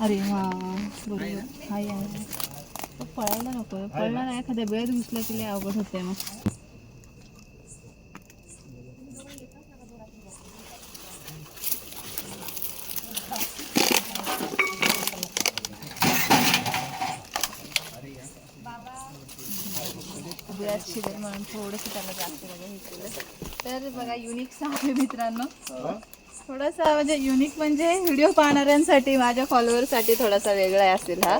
अरे वा बरोबर. आहे पळायला नको पळला नाही. एखाद्या वेळेत घुसला की अवघड होते मग. बिळात शिरेल म्हणून थोडंसं त्याला जास्त हे केलं. तर बघा युनिक आहे मित्रांनो. थोडासा म्हणजे युनिक म्हणजे व्हिडिओ पाहणाऱ्यांसाठी माझ्या फॉलोअरसाठी थोडासा वेगळा असेल हा.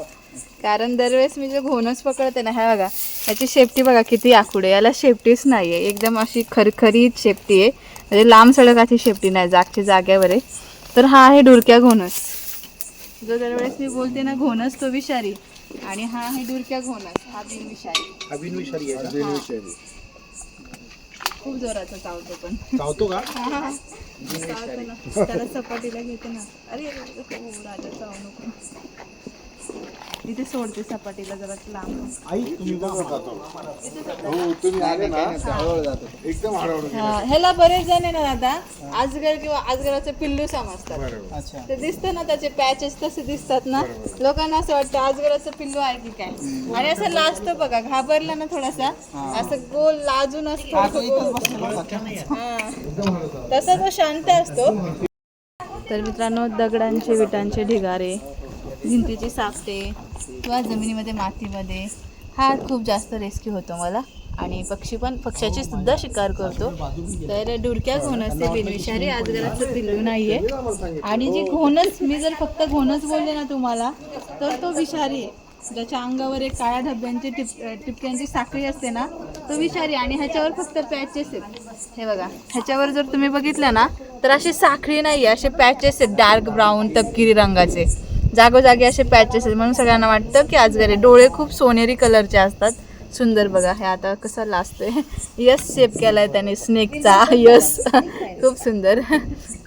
कारण दरवेळेस मी जे घोणच पकडते ना ह्या बघा याची शेपटी बघा किती आखूड आहे. याला शेपटीच नाही आहे एकदम अशी खरखरीत शेपटी आहे. म्हणजे लांब सडकाची शेपटी नाही जागच्या जाग्यावर आहे. तर हा आहे डुरक्या घोणस जो दरवेळेस मी बोलते ना घोणस तो विषारी. आणि हा आहे डुरक्या घोणस हा बिनविषारी. अभिनविषारी आहे का? खूप जोराचा चावतो पण. चावतो का? चावतो ना. त्याला सपाटीला घेते ना. अरे हो, राजा चावू नको इथे सोडते सपाटीला जरा लांब. आई तुम्ही बघा जातो. हो तुम्ही आले ना हळूहळू जातो. एकदम हळूहळू हा, ह्याला बरेच जण आहे ना दादा आजगर किंवा आजगराचे पिल्लू समजतात. बरोबर अच्छा. ते दिसतं ना त्याचे पॅचेस तसे दिसतात ना. लोकांना असं वाटतं आजगराचं पिल्लू आहे की काय? आणि असं लाजतो बघा घाबरला ना थोडासा असं गोल लाजून असतो. हा. तसा तो शांत असतो. तर मित्रांनो दगडांचे विटांचे ढिगारे भिंतीची सापटे किंवा जमिनीमध्ये मातीमध्ये. हा खूप जास्त रेस्क्यू होतो मला. आणि पक्षी पण पक्ष्याची सुद्धा शिकार करतो. तर डुडक्या घोण असते बिनविषारी. आजगराचं पिल्लू नाहीये. आणि जी घोणच मी जर फक्त घोणच बोलले ना तुम्हाला तर तो विषारी आहे. ज्याच्या अंगावर एक काळ्या धब्ब्यांची टिप टिपक्यांची साखळी असते ना तो विषारी आणि ह्याच्यावर फक्त पॅचेस आहेत. हे बघा ह्याच्यावर जर तुम्ही बघितलं ना तर अशी साखळी नाही आहे असे पॅचेस आहेत. डार्क ब्राऊन तपकिरी रंगाचे. जागोजागी असे पॅचेस आहेत. म्हणून सगळ्यांना वाटतं की आजगरे डोळे खूप सोनेरी कलरचे असतात. सुंदर बघा हे आता कसं लाजतोय. यस शेप केलाय त्याने स्नेकचा यस खूप सुंदर.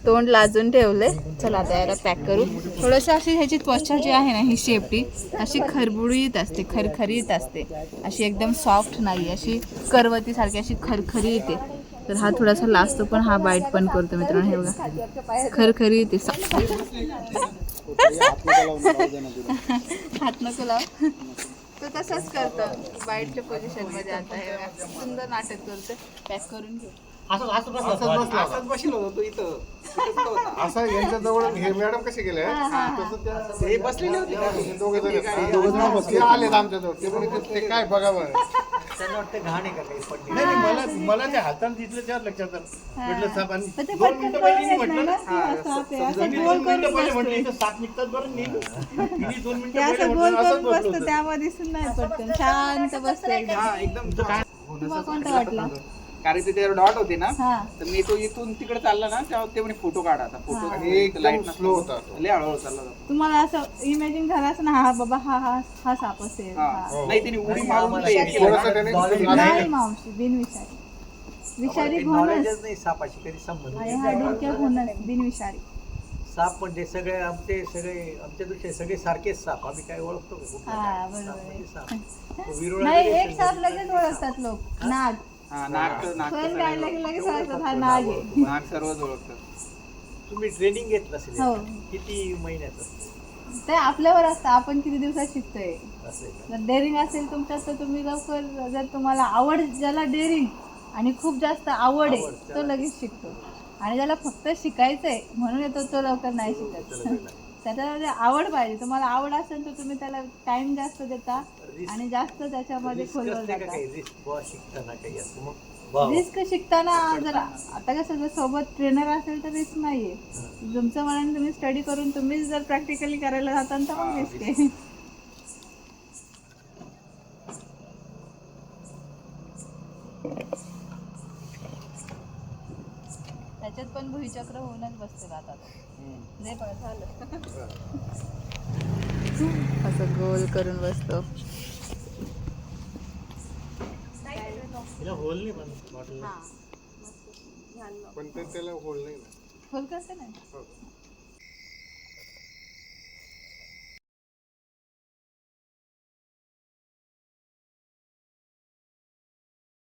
तोंड लाजून ठेवलंय. चला आता याला पॅक करू. थोडंसं अशी ह्याची त्वचा जी आहे ना ही शेपटी अशी खरबुडीत असते खरखरीत असते. अशी एकदम सॉफ्ट नाही अशी करवतीसारखी अशी खरखरी येते तर हा थोडासा लाजतो पण हा बाईट पण करतो मित्रांनो हे बघा. खरखरी येते हात नको लाव. तो तसाच करतो. बाईटच्या पोझिशनमध्ये आता हे. सुंदर नाटक करतो पॅक करून घेऊ. तो तो. असं यांच्या जवळ हे मॅडम कसे गेले? ते बसलेले होते? हे आलेत आमच्या जवळ ते ते- ते काय बघा बरं त्यांना वाटतं घाण आहे का काही? पडली नाही नाही, मला मला ते हाताने दिसलं त्यावर लक्षात आलं. म्हटलं साहेब आणि पण ते दोन पटकन मिनिटं कळून पहिली येत म्हटलं नाही ना ना? की असं आपे- असं मी गोल दोन मिनिटं करून पहिले म्हटलं बसते. इथं सात निघतात बरं नेहमी किती दोन ते मिनिटं पहिले असं गोल म्हटलं असंच करून बसलो बसतं होतं. त्यामध्ये दिसून नाही पटकन. शांत बसतं एकदम. हा एकदम कोणता वाटला? कारण ते त्यावर डॉट होते ना हा. तर मी तो इथून तिकडे चालला ना तेव्हा ते म्हणे फोटो काढा आता. फोटो आणि एकदम स्लो होता तो. लय हळूहळू चालला जातो. तुम्हाला असं इमॅजिन झालं असं ना हा बाबा हा हा हा साप असेल. हा. हा. नाही तिने उडी मारून ते हे केलं. थोडंसं ना. त्याने नाही मावशी बिनविषारी. विषारी नॉलेजच नाही सापाशी कधी संबंध आणि हा बिनविषारी. साप म्हणजे सगळे आमचे सगळे आमच्या दृष्टीने सगळे सारखेच साप. आम्ही काय ओळखतो का? कुठला हा काय? बरोबर साप आहे. म्हणजे साप. तो विरुळा नाही जरी एक असेल साप तरी लगेच ओळखतात लोक. नाग. हा नाक तर- नाक तर फन काढलं की लगेच ओळखतात हा नाग आहे. सगळं- नाक सर्वच ओळखतं तुम्ही ट्रेनिंग घेतलं असेल हो. याचं. किती महिन्याचं? ते आपल्यावर असतं आपण किती दिवसात शिकतोय. का? जर डेअरिंग असेल तुमच्यात तर तुम्ही लवकर जर तुम्हाला आवड ज्याला डेअरिंग आणि खूप जास्त आवड आहे तो त्याला- लगेच शिकतो. आणि ज्याला फक्त शिकायचंय म्हणून येतो तो लवकर नाही शिकत. त्याच्यामध्ये आवड पाहिजे. तुम्हाला आवड असेल तर तुम्ही त्याला टाइम जास्त देता. आणि जास्त त्याच्यामध्ये रिस्क खोलवर शिकताना जर आता कसं जर सोबत ट्रेनर असेल तर रिस्क नाहीये. तुमचं मनाने तुम्ही स्टडी करून तुम्हीच जर प्रॅक्टिकली करायला जाता तर मग रिस्क आहे त्याच्यात पण भुईचक्र होऊनच बसते आता. नाही पण झालं. असं गोल करून बसतो. तिला होल नाही पण बॉटल हा. पण ते त्याला होल नाही ना. खोल करते ना हो.